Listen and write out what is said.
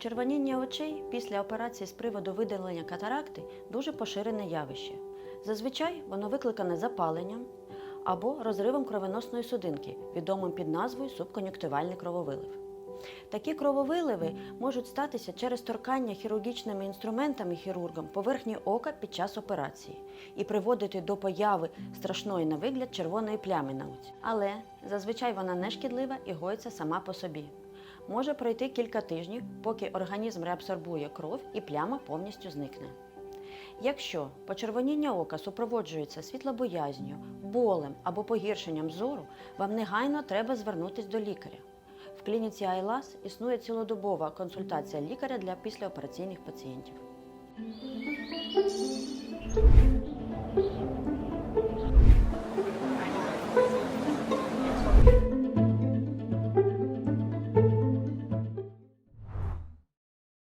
Почервоніння очей після операції з приводу видалення катаракти дуже поширене явище. Зазвичай воно викликане запаленням або розривом кровоносної судинки, відомим під назвою субкон'юктивальний крововилив. Такі крововиливи можуть статися через торкання хірургічними інструментами хірургом поверхні ока під час операції і приводити до появи страшної на вигляд червоної плями на оці. Але зазвичай вона не шкідлива і гоїться сама по собі. Може пройти кілька тижнів, поки організм реабсорбує кров і пляма повністю зникне. Якщо почервоніння ока супроводжується світлобоязнью, болем або погіршенням зору, вам негайно треба звернутися до лікаря. В клініці Айлас існує цілодобова консультація лікаря для післяопераційних пацієнтів.